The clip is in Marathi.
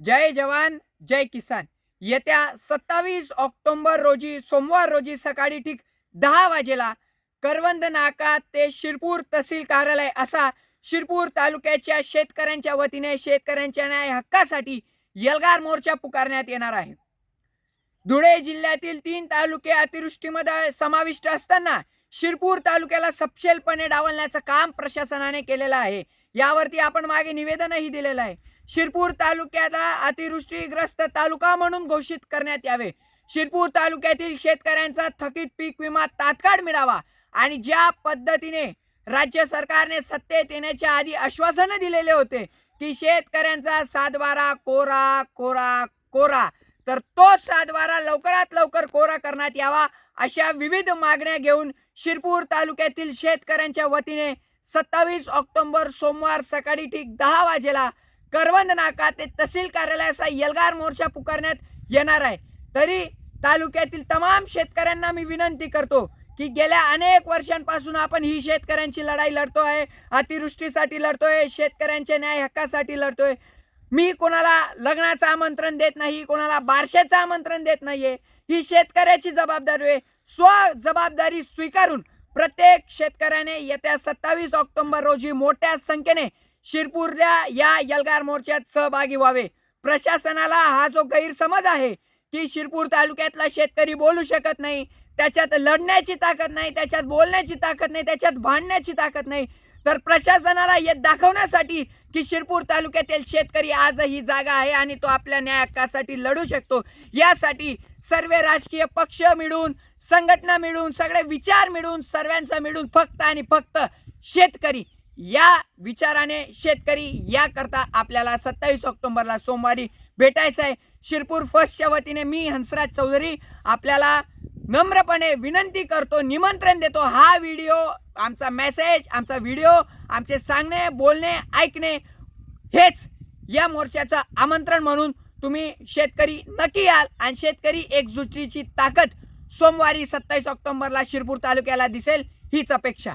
जय जवान जय किसान. येत्या सत्तावीस ऑक्टोंबर रोजी सोमवार रोजी सकाळी ठीक दहा वाजेला करवंद नाका ते शिरपूर तहसील कार्यालय असा शिरपूर तालुक्याच्या शेतकऱ्यांच्या वतीने शेतकऱ्यांच्या न्याय हक्कासाठी यलगार मोर्चा पुकारण्यात येणार आहे. धुळे जिल्ह्यातील तीन तालुके अतिवृष्टीमध्ये समाविष्ट असताना शिरपूर तालुक्याला सपशेलपणे डावलण्याचं काम प्रशासनाने केलेलं आहे. यावरती आपण मागे निवेदनही दिलेलं आहे. शिरपूर तालुक्याला अतिवृष्टीग्रस्त तालुका म्हणून घोषित करण्यात यावे. शिरपूर तालुक्यातील शेतकऱ्यांचा थकीत पीक विमा तात्काळ मिळावा आणि ज्या पद्धतीने राज्य सरकारने सत्तेत येण्याच्या आधी आश्वासनं दिलेले होते की शेतकऱ्यांचा सातबारा कोरा कोरा कोरा तर तो सातबारा लवकरात लवकर कोरा करण्यात यावा अशा विविध मागण्या घेऊन शिरपूर तालुक्यातील शेतकऱ्यांच्या वतीने सत्तावीस ऑक्टोबर सोमवार सकाळी ठीक दहा वाजेला करवंद नाका ते तहसील कार्यालयाचा यलगार मोर्चा पुकारण्यात येणार आहे. तरी तालुक्यातील तमाम शेतकऱ्यांना मी विनंती करतो की गेल्या अनेक वर्षांपासून आपण ही शेतकऱ्यांची लढाई लढतो आहे अतिवृष्टीसाठी लढतोय शेतकऱ्यांच्या न्याय हक्कासाठी लढतोय. मी कोणाला लग्नाचं आमंत्रण देत नाही कोणाला बारशाचं आमंत्रण देत नाहीये. ही शेतकऱ्याची जबाबदारी आहे. स्व जबाबदारी स्वीकारून प्रत्येक शेतकऱ्याने येत्या सत्तावीस ऑक्टोबर रोजी मोठ्या संख्येने शिरपूरच्या या यलगार मोर्चात सहभागी व्हावे. प्रशासनाला हा जो गैरसमज आहे की शिरपूर तालुक्यातला शेतकरी बोलू शकत नाही त्याच्यात लढण्याची ताकद नाही त्याच्यात बोलण्याची ताकद नाही त्याच्यात भांडण्याची ताकद नाही. तर प्रशासनाला हे दाखवण्यासाठी की शिरपूर तालुक्यातील शेतकरी आजही जागा आहे आणि तो आपल्या न्याय हक्कासाठी लढू शकतो. यासाठी सर्व राजकीय पक्ष मिळून संघटना मिळून सगळे विचार मिळून सर्वांचा मिळून फक्त आणि फक्त शेतकरी या विचाराने शेतकरी याकरता आपल्याला सत्तावीस ऑक्टोबरला सोमवारी भेटायचं आहे. शिरपूर फर्स्टच्या वतीने मी हंसराज चौधरी आपल्याला नम्रपणे विनंती करतो निमंत्रण देतो. हा व्हिडिओ आमचा मेसेज आमचा व्हिडिओ आमचे सांगणे बोलणे ऐकणे हेच या मोर्चाचं आमंत्रण म्हणून तुम्ही शेतकरी नक्की याल आणि शेतकरी एकजुटीची ताकद सोमवारी सत्तावीस ऑक्टोबरला शिरपूर तालुक्याला दिसेल हीच अपेक्षा.